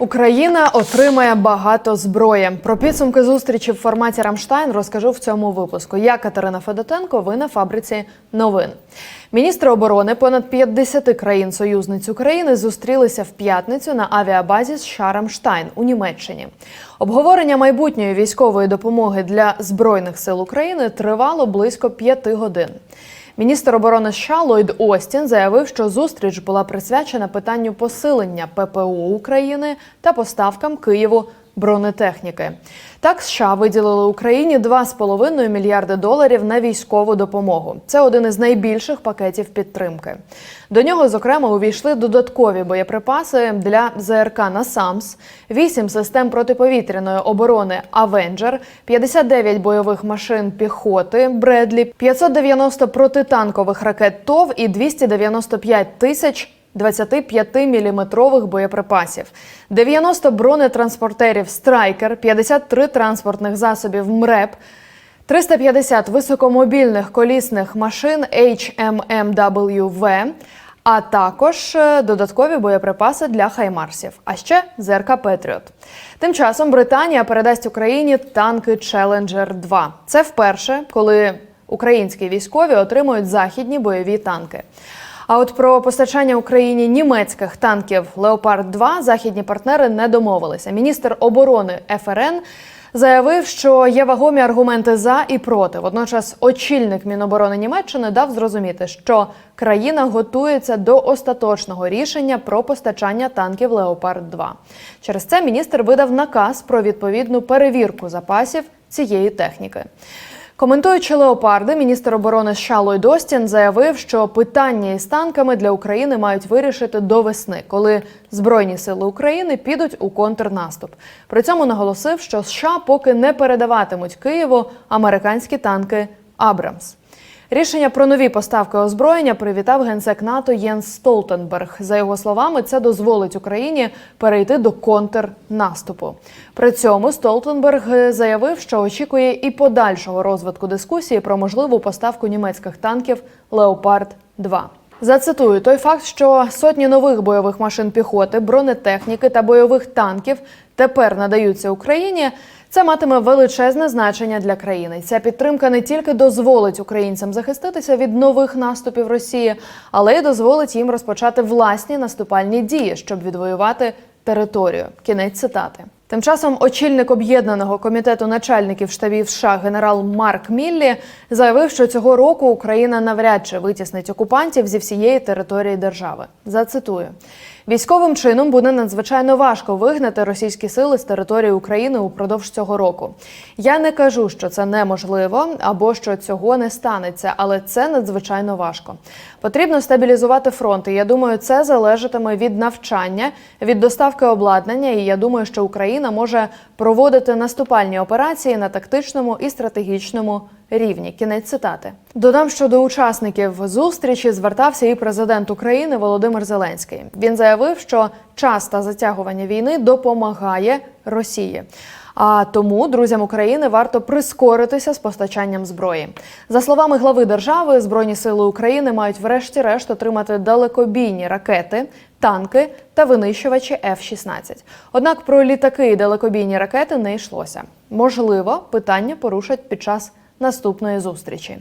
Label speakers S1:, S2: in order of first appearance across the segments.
S1: Україна отримає багато зброї. Про підсумки зустрічі в форматі Рамштайн розкажу в цьому випуску. Я Катерина Федотенко. Ви на фабриці новин. Міністри оборони понад 50 країн-союзниць України зустрілися в п'ятницю на авіабазі США Рамштайн у Німеччині. Обговорення майбутньої військової допомоги для збройних сил України тривало близько п'яти годин. Міністр оборони США Ллойд Остін заявив, що зустріч була присвячена питанню посилення ППО України та поставкам Києву бронетехніки. Так, США виділили Україні 2,5 мільярди доларів на військову допомогу. Це один із найбільших пакетів підтримки. До нього, зокрема, увійшли додаткові боєприпаси для ЗРК «Насамс», 8 систем протиповітряної оборони «Авенджер», 59 бойових машин піхоти «Бредлі», 590 протитанкових ракет ТОВ і 295 тисяч 25-мм боєприпасів, 90 бронетранспортерів Страйкер, 53 транспортних засобів МРЕП, 350 високомобільних колісних машин HMMWV, а також е, додаткові боєприпаси для хаймарсів, а ще ЗРК Петріот. Тим часом Британія передасть Україні танки Challenger 2. Це вперше, коли українські військові отримують західні бойові танки. А от про постачання Україні німецьких танків Леопард 2 західні партнери не домовилися. Міністр оборони ФРН заявив, що є вагомі аргументи за і проти. Водночас, очільник Міноборони Німеччини дав зрозуміти, що країна готується до остаточного рішення про постачання танків Леопард 2 Через це міністр видав наказ про відповідну перевірку запасів цієї техніки. Коментуючи леопарди, міністр оборони США Ллойд Остін заявив, що питання із танками для України мають вирішити до весни, коли збройні сили України підуть у контрнаступ. При цьому наголосив, що США поки не передаватимуть Києву американські танки Абрамс. Рішення про нові поставки озброєння привітав генсек НАТО Єнс Столтенберг. За його словами, це дозволить Україні перейти до контрнаступу. При цьому Столтенберг заявив, що очікує і подальшого розвитку дискусії про можливу поставку німецьких танків Леопард 2 Зацитую той факт, що сотні нових бойових машин піхоти, бронетехніки та бойових танків тепер надаються Україні. Це матиме величезне значення для країни. Ця підтримка не тільки дозволить українцям захиститися від нових наступів Росії, але й дозволить їм розпочати власні наступальні дії, щоб відвоювати територію. Кінець цитати. Тим часом очільник об'єднаного комітету начальників штабів США генерал Марк Міллі заявив, що цього року Україна навряд чи витіснить окупантів зі всієї території держави. Зацитую. Військовим чином буде надзвичайно важко вигнати російські сили з території України упродовж цього року. Я не кажу, що це неможливо або що цього не станеться, але це надзвичайно важко. Потрібно стабілізувати фронт. І я думаю, це залежатиме від навчання, від доставки обладнання. І я думаю, що Україна може проводити наступальні операції на тактичному і стратегічному рівні. Кінець цитати. Додам, що до учасників зустрічі звертався і президент України Володимир Зеленський. Він заявив, що час та затягування війни допомагає Росії. А тому друзям України варто прискоритися з постачанням зброї. За словами глави держави, збройні сили України мають врешті-решт отримати далекобійні ракети, танки та винищувачі F-16. Однак про літаки і далекобійні ракети не йшлося. Можливо, питання порушать під час наступної зустрічі.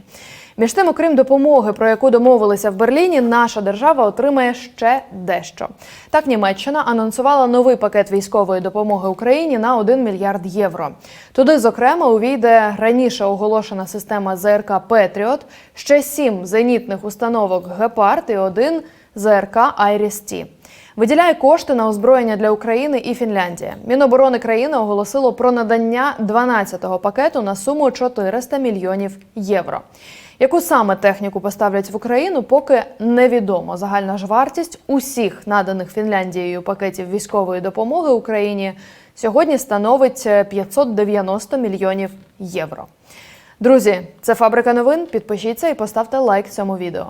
S1: Між тим, окрім допомоги, про яку домовилися в Берліні, наша держава отримає ще дещо. Так, Німеччина анонсувала новий пакет військової допомоги Україні на 1 мільярд євро. Туди, зокрема, увійде раніше оголошена система ЗРК Петріот, ще сім зенітних установок Гепард і один ЗРК Айріс-Ті. Виділяє кошти на озброєння для України і Фінляндія. Міноборони країни оголосило про надання 12-го пакету на суму 400 мільйонів євро. Яку саме техніку поставлять в Україну, поки невідомо. Загальна ж вартість усіх наданих Фінляндією пакетів військової допомоги Україні сьогодні становить 590 мільйонів євро. Друзі, це фабрика новин. Підпишіться і поставте лайк цьому відео.